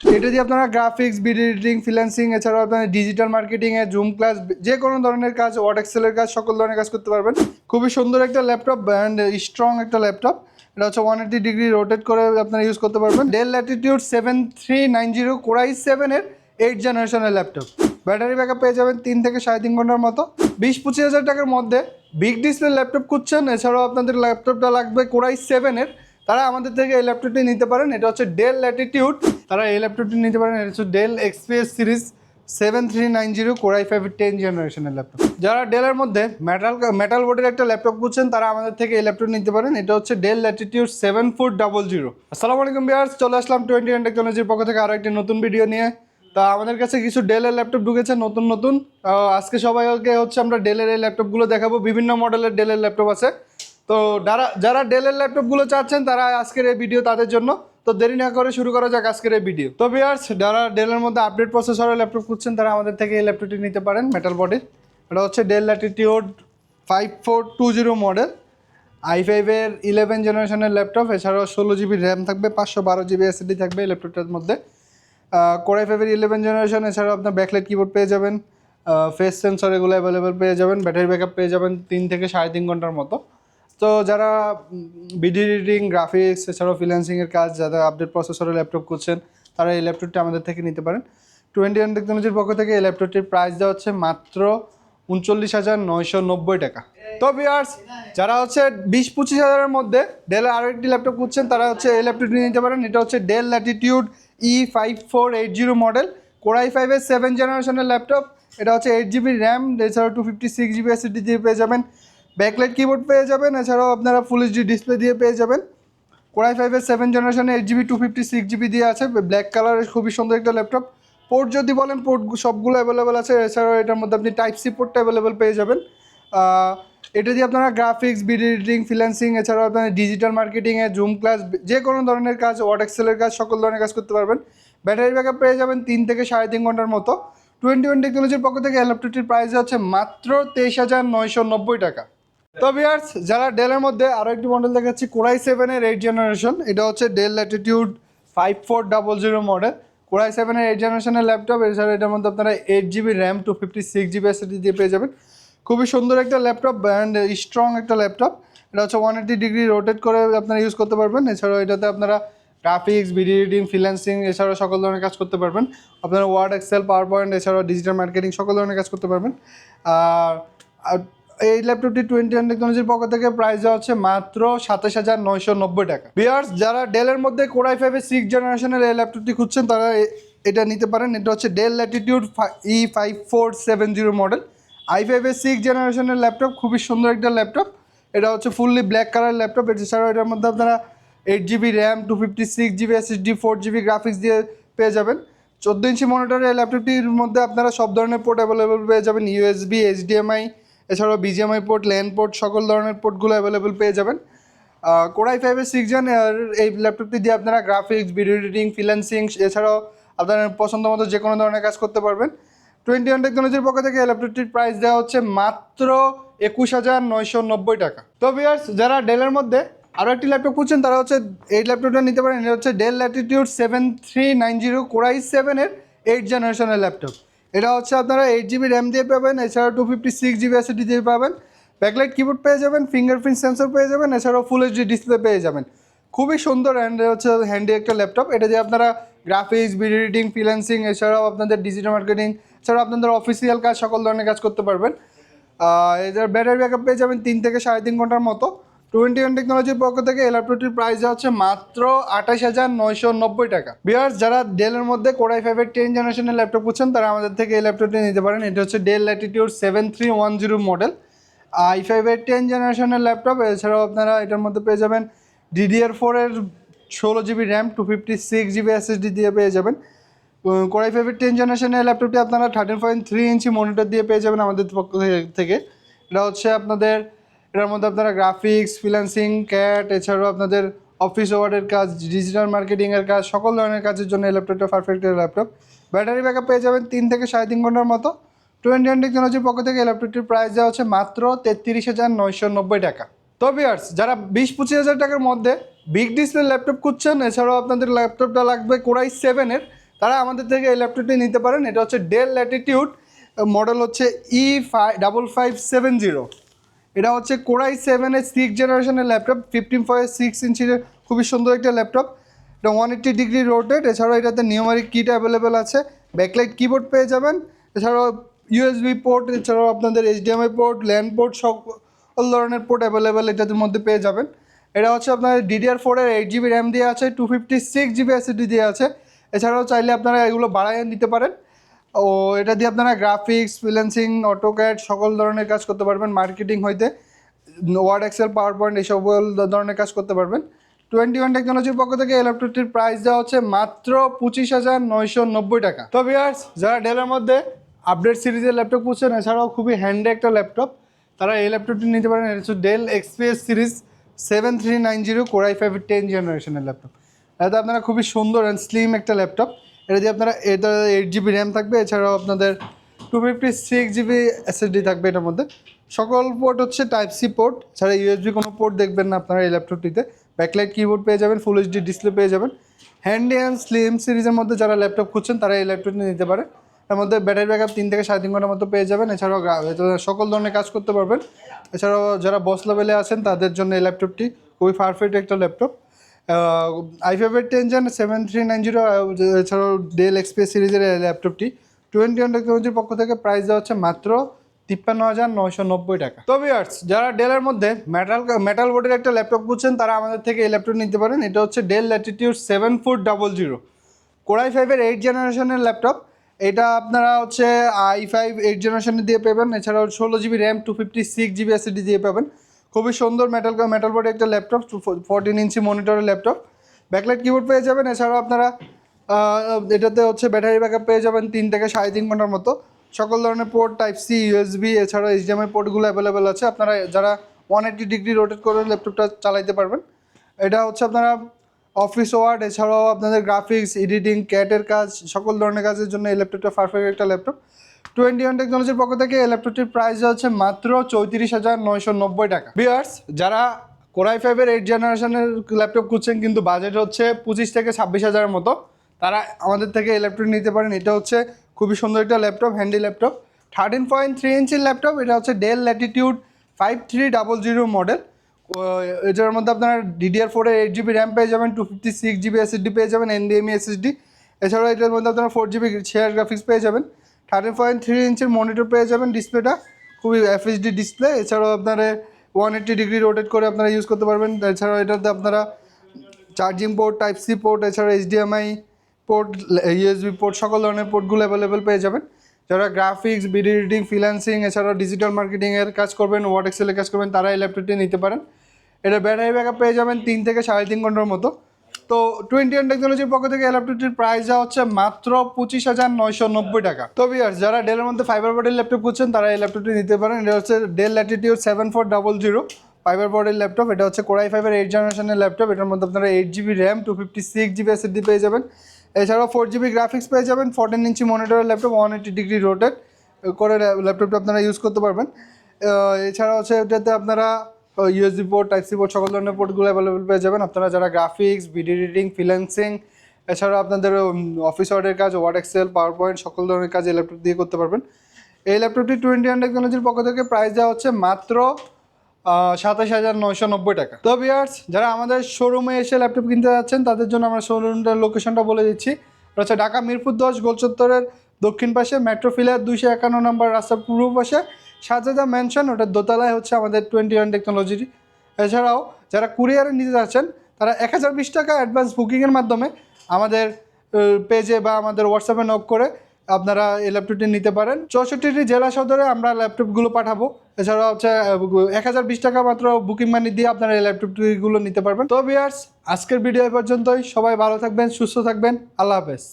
এটা দিয়ে আপনারা গ্রাফিক্স ভিডিও এডিটিং ফ্রিল্যান্সিং এছাড়াও আপনারা ডিজিটাল মার্কেটিং এ জুম ক্লাস যে কোনো ধরনের কাজ ওয়ার্ড এক্সেলের কাজ, সকল ধরনের কাজ করতে পারবেন। খুবই সুন্দর একটা ল্যাপটপ অ্যান্ড স্ট্রং একটা ল্যাপটপ এটা হচ্ছে ওয়ান এইটি ডিগ্রি রোটেট করে আপনারা ইউজ করতে পারবেন। Dell Latitude seven three nine zero core i সেভেনের এইট জেনারেশনের ল্যাপটপ ব্যাটারি ব্যাকআপ পেয়ে যাবেন তিন থেকে সাড়ে তিন ঘণ্টার মতো। বিশ পঁচিশ হাজার টাকার মধ্যে বিগ ডিসপ্লে ল্যাপটপ খুঁজছেন। এছাড়াও আপনাদের ল্যাপটপটা লাগবে কোরাই সেভেনের তারা আমাদের থেকে এই ল্যাপটপটি নিতে পারেন। এটা হচ্ছে ডেল ল্যাটিটিউড তারা এই ল্যাপটপটি নিতে পারেন। এটা হচ্ছে Dell XPS series seven three nine zero core i five ten জেনারেশনের ল্যাপটপ। যারা ডেলের মধ্যে মেটাল মেটাল বোর্ডের একটা ল্যাপটপ খুঁজছেন, তারা আমাদের থেকে এই ল্যাপটপ নিতে পারেন। এটা হচ্ছে Dell latitude seven four double zero আসসালামু আলাইকুম বিয়ার্স চলে আসলাম টোয়েন্টি ওয়ান টেকনোলজির পক্ষ থেকে আরও একটি নতুন ভিডিও নিয়ে। তা আমাদের কাছে কিছু ডেলের ল্যাপটপ ঢুকেছে, নতুন নতুন। আজকে সবাইকে হচ্ছে আমরা ডেলের এই ল্যাপটপগুলো দেখাবো। বিভিন্ন মডেলের ডেলের ল্যাপটপ আছে। তো যারা যারা ডেলের ল্যাপটপগুলো চাচ্ছেন, তারা আজকের এই ভিডিও তাদের জন্য। তো দেরি না করে শুরু করা যাক আজকের এই ভিডিও তো বিয়ার্স যারা ডেলের মধ্যে আপডেট প্রসেসরের ল্যাপটপ খুঁজছেন, তারা আমাদের থেকে এই ল্যাপটপটি নিতে পারেন মেটাল বডির এটা হচ্ছে Dell latitude five four two zero model I ফাইভের ইলেভেন জেনারেশনের ল্যাপটপ এছাড়াও ষোলো জিবি র্যাম থাকবে, পাঁচশো বারো জিবি এসএসডি থাকবে এই ল্যাপটপটার মধ্যে। কোরাই ফাইভের ইলেভেন জেনারেশন এছাড়াও আপনার ব্যাকলাইট কিবোর্ড পেয়ে যাবেন ফেস সেন্সর এগুলো অ্যাভেলেবেল পেয়ে যাবেন ব্যাটারি ব্যাকআপ পেয়ে যাবেন তিন থেকে সাড়ে তিন ঘণ্টার মতো। তো যারা ভিডিও এডিটিং গ্রাফিক্স এছাড়াও ফ্রিল্যান্সিংয়ের কাজ যারা আপডেট প্রসেসরের ল্যাপটপ করছেন তারা এই ল্যাপটপটি আমাদের থেকে নিতে পারেন। টোয়েন্টি ওয়ান টেকনোলজির পক্ষ থেকে এই ল্যাপটপটির প্রাইস দেওয়া হচ্ছে মাত্র উনচল্লিশ হাজার নয়শো নব্বই টাকা। তো বিয়ার্স যারা হচ্ছে বিশ পঁচিশ হাজারের মধ্যে ডেলের আরও একটি ল্যাপটপ খুঁজছেন, তারা হচ্ছে এই ল্যাপটপটি নিতে পারেন। এটা হচ্ছে Dell latitude E five four eight zero model core i ফাইভের সেভেন জেনারেশনের ল্যাপটপ এটা হচ্ছে এইট জিবি র্যাম এছাড়াও two fifty six GB SSD দিয়ে পেয়ে যাবেন। ব্যাকলাইট কিবোর্ড পেয়ে যাবেন। এছাড়াও আপনারা ফুল এইচডি ডিসপ্লে দিয়ে পেয়ে যাবেন। কোরাই ফাইভের সেভেন জেনারেশনে eight GB two fifty six GB দিয়ে আছে। ব্ল্যাক কালারের খুবই সুন্দর একটা ল্যাপটপ পোর্ট যদি বলেন পোর্ট সবগুলো অ্যাভেলেবেল আছে। এছাড়াও এটার মধ্যে আপনি টাইপ সি পোর্টটা অ্যাভেলেবেল পেয়ে যাবেন। এটা দিয়ে আপনারা গ্রাফিক্স ভিডিও এডিটিং ফ্রিল্যান্সিং এছাড়াও আপনারা ডিজিটাল মার্কেটিংয়ে জুম ক্লাস যে কোনো ধরনের কাজ ওয়ার্ড এক্সেলের কাজ, সকল ধরনের কাজ করতে পারবেন। ব্যাটারি ব্যাকআপ পেয়ে যাবেন তিন থেকে সাড়ে তিন ঘণ্টার মতো। টোয়েন্টি ওয়ান টেকনোলজির পক্ষ থেকে ল্যাপটপটির প্রাইস হচ্ছে মাত্র তেইশ হাজার নয়শো নব্বই টাকা। তো ভিয়ার্স যারা ডেলের মধ্যে আরও একটি মডেল দেখাচ্ছি, কোরাই সেভেনের এইট জেনারেশন এটা হচ্ছে Dell latitude five four double zero model core i সেভেনের এইট জেনারেশনের ল্যাপটপ এছাড়া এটার মধ্যে আপনারা eight GB RAM two fifty six GB SSD দিয়ে পেয়ে যাবেন। খুবই সুন্দর একটা ল্যাপটপ অ্যান্ড স্ট্রং একটা ল্যাপটপ এটা হচ্ছে ওয়ান এইটি ডিগ্রি রোটেট করে আপনারা ইউজ করতে পারবেন। এছাড়াও এটাতে আপনারা গ্রাফিক্স ভিডিও এডিটিং ফ্রিল্যান্সিং এছাড়াও সকল ধরনের কাজ করতে পারবেন। আপনারা ওয়ার্ড এক্সেল পাওয়ার পয়েন্ট এছাড়াও ডিজিটাল মার্কেটিং সকল ধরনের কাজ করতে পারবেন। আর আর এই ল্যাপটপটি টোয়েন্টি ওয়ান টেকনোলজির পক্ষ থেকে প্রাইস দেওয়া হচ্ছে মাত্র সাতাশ হাজার নয়শো নব্বই টাকা। বিয়ার্স যারা ডেলের মধ্যে কোরাই ফাইভের সিক্স জেনারেশনের এই ল্যাপটপটি খুঁজছেন, তারা এটা নিতে পারেন। এটা হচ্ছে Dell latitude E five four seven zero model I ফাইভের সিক্স জেনারেশনের ল্যাপটপ খুবই সুন্দর একটা ল্যাপটপ এটা হচ্ছে ফুললি ব্ল্যাক কালার ল্যাপটপ এছাড়াও এটার মধ্যে আপনারা eight GB RAM two fifty six GB SSD four GB graphics দিয়ে পেয়ে যাবেন। চোদ্দ ইঞ্চি মনিটরের ল্যাপটপটির মধ্যে আপনারা সব ধরনের পোর্ট অ্যাভেলেবেল পেয়ে যাবেন। ইউএসবি এইচডিএমআই এছাড়াও বিজিএমআই পোর্ট ল্যান পোর্ট সকল ধরনের পোর্টগুলো অ্যাভেলেবেল পেয়ে যাবেন। কোরাই ফাইভের সিক্স জন এই ল্যাপটপটি দিয়ে আপনারা গ্রাফিক্স ভিডিও এডিটিং ফ্রিল্যান্সিং এছাড়াও আপনার পছন্দ মতো যে কোনো ধরনের কাজ করতে পারবেন। টোয়েন্টি ওয়ান টেকনোলজির পক্ষ থেকে ল্যাপটপটির প্রাইস দেওয়া হচ্ছে মাত্র একুশ হাজার নয়শো নব্বই টাকা। তো ভিয়ার্স যারা ডেলের মধ্যে আরও একটি ল্যাপটপ খুঁজছেন, তারা হচ্ছে এই ল্যাপটপটা নিতে পারেন। এটা হচ্ছে Dell latitude seven three nine zero core i সেভেনের এইট জেনারেশনের ল্যাপটপ এটা হচ্ছে আপনারা এইট জিবি র্যাম দিয়ে পাবেন, এছাড়াও two fifty six GB SSD দিয়ে পাবেন। ব্যাকলাইট কিবোর্ড পেয়ে যাবেন ফিঙ্গারপ্রিন্ট সেন্সর পেয়ে যাবেন, এছাড়াও ফুল এইচডি ডিসপ্লে পেয়ে যাবেন। খুবই সুন্দর অ্যান্ড হচ্ছে হ্যান্ডি একটা ল্যাপটপ এটা দিয়ে আপনারা গ্রাফিক্স ভিডিও এডিটিং ফ্রিল্যান্সিং এছাড়াও আপনাদের ডিজিটাল মার্কেটিং এছাড়াও আপনাদের অফিসিয়াল কাজ, সকল ধরনের কাজ করতে পারবেন। এছাড়া ব্যাটারি ব্যাকআপ পেয়ে যাবেন তিন থেকে সাড়ে তিন ঘণ্টার মতো। টোয়েন্টি ওয়ান টেকনোলজির পক্ষ থেকে এই ল্যাপটপটির প্রাইস হচ্ছে মাত্র আঠাশ হাজার নয়শো নব্বই টাকা। বিয়ার্স যারা ডেলের মধ্যে কোরাই ফাইভের টেন জেনারেশনের ল্যাপটপ করছেন তারা আমাদের থেকে এই ল্যাপটপটি নিতে পারেন। এটা হচ্ছে Dell latitude seven three one zero model I ফাইভের টেন জেনারেশনের ল্যাপটপ, এছাড়াও আপনারা এটার মধ্যে পেয়ে যাবেন ডিডিআর ফোরের ষোলো GB RAM two fifty six GB SSD দিয়ে পেয়ে যাবেন। কোরাই ফাইভের টেন জেনারেশনের ল্যাপটপটি আপনারা thirteen point three inch monitor দিয়ে পেয়ে যাবেন আমাদের পক্ষ থেকে। এটা হচ্ছে আপনাদের এটার মধ্যে আপনারা গ্রাফিক্স ফ্রিল্যান্সিং ক্যাট এছাড়াও আপনাদের অফিস ওয়ার্ডের কাজ ডিজিটাল মার্কেটিংয়ের কাজ, সকল ধরনের কাজের জন্য এই ল্যাপটপটা পারফেক্ট ল্যাপটপ ব্যাটারি ব্যাকআপ পেয়ে যাবেন তিন থেকে সাড়ে তিন ঘণ্টার মতো। টোয়েন্টি ওয়ান টেকনোলজির পক্ষ থেকে এই ল্যাপটপটির প্রাইস দেওয়া হচ্ছে মাত্র তেত্রিশ হাজার নয়শো নব্বই টাকা। তো বিয়ার্স যারা বিশ পঁচিশ হাজার টাকার মধ্যে বিগ ডিসপ্লে ল্যাপটপ খুঁজছেন, এছাড়াও আপনাদের ল্যাপটপটা লাগবে কোরাই সেভেনের তারা আমাদের থেকে এই ল্যাপটপটি নিতে পারেন। এটা হচ্ছে ডেল ল্যাটিটিউড মডেল হচ্ছে E five double five seven zero এটা হচ্ছে কোরাই সেভেনের সিক্স জেনারেশনের ল্যাপটপ ফিফটিন পয়েন্ট সিক্স ইঞ্চির খুবই সুন্দর একটা ল্যাপটপ এটা ওয়ান এইট্টি ডিগ্রি রোটেট এছাড়াও এটাতে নিউমারিক কিট অ্যাভেলেবেল আছে ব্যাকলাইট কিবোর্ড পেয়ে যাবেন, এছাড়াও ইউএসবি পোর্ট এছাড়াও আপনাদের এইচডিএমআই পোর্ট ল্যান্ড পোর্ট সকল ধরনের পোর্ট অ্যাভেলেবেল এটার মধ্যে পেয়ে যাবেন। এটা হচ্ছে আপনার ডিডিআর ফোরের এইট জিবি র্যাম দিয়ে আছে two fifty six GB SSD দিয়ে আছে, এছাড়াও চাইলে আপনারা এগুলো বাড়ায় নিতে পারেন। ও, এটা দিয়ে আপনারা গ্রাফিক্স ফ্রিল্যান্সিং অটোক্যাড সকল ধরনের কাজ করতে পারবেন মার্কেটিং হইতে ওয়ার্ড এক্সেল পাওয়ার পয়েন্ট এই সকল ধরনের কাজ করতে পারবেন। টোয়েন্টি ওয়ান টেকনোলজির পক্ষ থেকে এই ল্যাপটপটির প্রাইস দেওয়া হচ্ছে মাত্র পঁচিশ হাজার নয়শো নব্বই টাকা। তো ভিয়ার্স যারা ডেলের মধ্যে আপডেট সিরিজের ল্যাপটপ খুঁজছেন, এছাড়াও খুবই হ্যান্ডে একটা ল্যাপটপ তারা এই ল্যাপটপটি নিতে পারেন। এটা হচ্ছে Dell XPS series seven three nine zero core i five ten জেনারেশনের ল্যাপটপ এটাতে আপনারা খুবই সুন্দর অ্যান্ড স্লিম একটা ল্যাপটপ এটা দিয়ে আপনারা এটা এইট জিবি র্যাম থাকবে, এছাড়াও আপনাদের two fifty six GB SSD থাকবে এটার মধ্যে। সকল পোর্ট হচ্ছে টাইপ সি পোর্ট ছাড়া ইউএসবি কোনো পোর্ট দেখবেন না আপনারা এই ল্যাপটপটিতে ব্যাকলাইট কিবোর্ড পেয়ে যাবেন ফুল এইচডি ডিসপ্লে পেয়ে যাবেন। হ্যান্ডি অ্যান্ড স্লিম সিরিজের মধ্যে যারা ল্যাপটপ খুঁজছেন, তারা এই ল্যাপটপটি নিতে পারে। এর মধ্যে ব্যাটারি ব্যাকআপ তিন থেকে সাড়ে তিন ঘণ্টার মতো পেয়ে যাবেন, এছাড়াও সকল ধরনের কাজ করতে পারবেন। এছাড়াও যারা বস লেভেলে আছেন, তাদের জন্য এই ল্যাপটপটি খুবই পারফেক্ট একটা ল্যাপটপ আই ফাইভের ten gen seven three nine zero এছাড়াও ডেল এক্সপিএস সিরিজের ল্যাপটপটি টোয়েন্টি ওয়ান টেকনোলজির পক্ষ থেকে প্রাইস দেওয়া হচ্ছে মাত্র তিপ্পান্ন হাজার নয়শো নব্বই টাকা। তো ভিউয়ার্স যারা ডেলের মধ্যে মেটাল মেটাল বোর্ডের একটা ল্যাপটপ বুঝছেন তারা আমাদের থেকে এই ল্যাপটপ নিতে পারেন। এটা হচ্ছে Dell latitude seven four double zero core i ফাইভের এইট জেনারেশনের ল্যাপটপ এটা আপনারা হচ্ছে আই ফাইভ এইট জেনারেশনে দিয়ে পাবেন। এছাড়াও ষোলো GB RAM two fifty six GB SSD দিয়ে পাবেন। খুবই সুন্দর মেটাল মেটাল বোর্ডের একটা ল্যাপটপ ফোরটিন ইঞ্চি মনিটরের ল্যাপটপ ব্যাকলাইট কিবোর্ড পেয়ে যাবেন, এছাড়াও আপনারা এটাতে হচ্ছে ব্যাটারি ব্যাকআপ পেয়ে যাবেন তিন থেকে সাড়ে তিন ঘণ্টার মতো। সকল ধরনের পোর্ট টাইপ সি ইউএসবি এছাড়াও এইচডিএমআই পোর্টগুলো অ্যাভেলেবেল আছে। আপনারা যারা ওয়ান এইটি ডিগ্রি রোটেট করে ল্যাপটপটা চালাইতে পারবেন। এটা হচ্ছে আপনারা অফিস ওয়ার্ড এছাড়াও আপনাদের গ্রাফিক্স এডিটিং ক্যাটের কাজ, সকল ধরনের কাজের জন্য এই ল্যাপটপটা পারফেক্ট একটা ল্যাপটপ টোয়েন্টি ওয়ান টেকনোলজির পক্ষ থেকে এই ল্যাপটপটির প্রাইস হচ্ছে মাত্র চৌত্রিশ হাজার নয়শো নব্বই টাকা। বিয়ার্স যারা কোরাই ফাইভের এইট জেনারেশনের ল্যাপটপ খুঁজছেন, কিন্তু বাজেট হচ্ছে পঁচিশ থেকে ছাব্বিশ হাজারের মতো, তারা আমাদের থেকে এই ল্যাপটপ নিতে পারেন। এটা হচ্ছে খুবই সুন্দর একটা laptop handy laptop thirteen point three ইঞ্চির ল্যাপটপ এটা হচ্ছে Dell latitude five three double zero model এটার মধ্যে আপনারা ডিডিআর ফোরের এইট জিবি র্যাম পেয়ে যাবেন two fifty six GB SSD পেয়ে যাবেন এনডিএমই এসএসডি এছাড়াও এটার মধ্যে আপনারা ফোর জিবি শেয়ার গ্রাফিক্স পেয়ে যাবেন থার্টিন পয়েন্ট থ্রি ইঞ্চের মনিটর পেয়ে যাবেন ডিসপ্লেটা খুবই এফএইচডি ডিসপ্লে এছাড়াও আপনারা ওয়ান এইট্টি ডিগ্রি রোটেট করে আপনারা ইউজ করতে পারবেন। এছাড়াও এটাতে আপনারা charging port type C port এছাড়া এইচডিএমআই পোর্ট ইউএসবি পোর্ট সকল ধরনের পোর্টগুলো অ্যাভেলেবেল পেয়ে যাবেন। যারা গ্রাফিক্স ভিডিও এডিটিং ফ্রিল্যান্সিং এছাড়াও ডিজিটাল মার্কেটিংয়ের কাজ করবেন ওয়ার্ড এক্সেলের কাজ করবেন তারা এই ল্যাপটপটি নিতে পারেন। এটা ব্যাটারি ব্যাকআপ পেয়ে যাবেন তিন থেকে সাড়ে তিন ঘণ্টার মতো। তো টোয়েন্টি ওয়ান টেকনোলজির পক্ষ থেকে ল্যাপটপটির প্রাইস যা হচ্ছে মাত্র পঁচিশ হাজার নয়শো নব্বই টাকা। তো বিয়ার যারা ডেলের মধ্যে ফাইবার বোর্ডের ল্যাপটপ করছেন তারা এই ল্যাপটপটি নিতে পারেন। এটা হচ্ছে Dell latitude seven four double zero fiber বোর্ডের ল্যাপটপ এটা হচ্ছে কোরাই ফাইভের এইট জেনারেশনের ল্যাপটপ এটার মধ্যে আপনারা eight GB RAM two fifty six GB SSD পেয়ে যাবেন। এছাড়াও ফোর জিবি গ্রাফিক্স পেয়ে যাবেন fourteen inch মনিটরের laptop one eighty degree rotate করে ল্যাপটপটা আপনারা ইউজ করতে পারবেন। এছাড়া হচ্ছে এটাতে আপনারা USB port type C port সকল ধরনের পোর্টগুলো অ্যাভেলেবেল পেয়ে যাবেন। আপনারা যারা গ্রাফিক্স ভিডিও এডিটিং ফ্রিল্যান্সিং এছাড়াও আপনাদের অফিস ওয়ার্ডের কাজ ওয়ার্ড এক্সেল পাওয়ার পয়েন্ট সকল ধরনের কাজ এই ল্যাপটপ দিয়ে করতে পারবেন। এই ল্যাপটপটি টোয়েন্টি ওয়ান টেকনোলজির পক্ষ থেকে প্রাইস দেওয়া হচ্ছে মাত্র সাতাশ হাজার নয়শো নব্বই টাকা। তো বিয়ার্স যারা আমাদের শোরুমে এসে ল্যাপটপ কিনতে যাচ্ছেন, তাদের জন্য আমরা শোরুমটার লোকেশনটা বলে দিচ্ছি। হচ্ছে ঢাকা মিরপুর দশ, গোলচত্বরের দক্ষিণ পাশে মেট্রো ফিলার দুইশো একান্ন নম্বর রাস্তার পূর্ব পাশে। সাজাদা ম্যানশন ওটার দোতলায় হচ্ছে আমাদের টোয়েন্টি ওয়ান টেকনোলজির এছাড়াও যারা কুরিয়ারে নিতে যাচ্ছেন, তারা এক হাজার বিশ টাকা অ্যাডভান্স বুকিংয়ের মাধ্যমে আমাদের পেজে বা আমাদের হোয়াটসঅ্যাপে নক করে আপনারা এই ল্যাপটপটি নিতে পারেন। চৌষট্টিটি জেলা সদরে আমরা ল্যাপটপগুলো পাঠাবো। এছাড়া হচ্ছে এক হাজার বিশ টাকা মাত্র বুকিং মানি দিয়ে আপনারা এই ল্যাপটপগুলো নিতে পারবেন। তো বিয়ার্স আজকের ভিডিও পর্যন্তই। সবাই ভালো থাকবেন, সুস্থ থাকবেন। আল্লাহ হাফেজ।